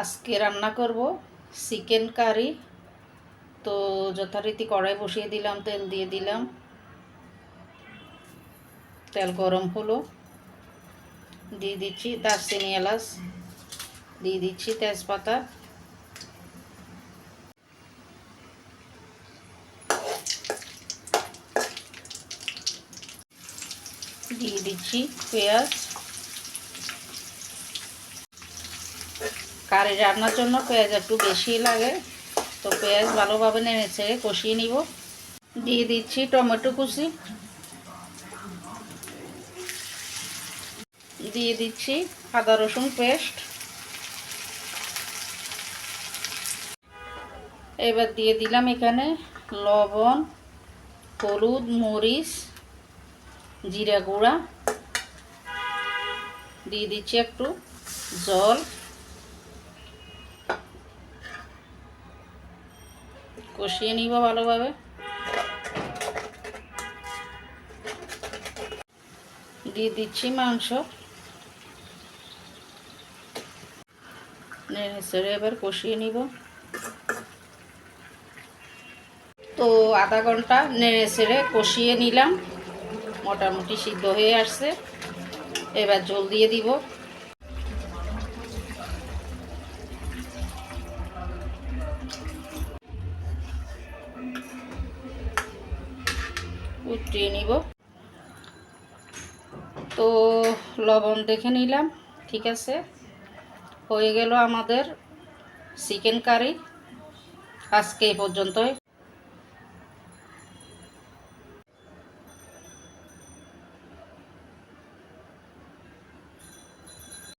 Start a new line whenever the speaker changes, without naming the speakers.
আজকে রান্না করব চিকেন কারি। তো যথারীতি কড়াই বসিয়ে দিলাম, তেল দিয়ে দিলাম। তেল গরম হলো। দিয়ে দিচ্ছি দারচিনি এলাচ। দিয়ে দিচ্ছি তেজপাতা। দিয়ে দিচ্ছি পেঁয়াজ। কারি রান্নার জন্য পেঁয়াজ একটু বেশি লাগে। তো পেঁয়াজ ভালোভাবে নেড়ে ছেড়ে কষিয়ে নিব। দিয়ে দিচ্ছি টমেটো কুচি। দিয়ে দিচ্ছি আদা রসুন পেস্ট। এবার দিয়ে দিলাম এখানে লবণ, হলুদ, মরিচ, জিরা গুঁড়া। দিয়ে দিচ্ছি একটু জল। কষিয়ে নিব ভালোভাবে। দিয়ে দিচ্ছি মাংস। নেড়ে এবার কষিয়ে নিব। তো আধা ঘণ্টা নেড়ে ছেড়ে কষিয়ে নিলাম। মোটামুটি সিদ্ধ হয়ে আসছে। এবার জল দিয়ে দিব। উঠিয়ে নিব। তো লবণ দেখে নিলাম, ঠিক আছে? হয়ে গেল আমাদের চিকেন কারি। আজকে এই পর্যন্তই।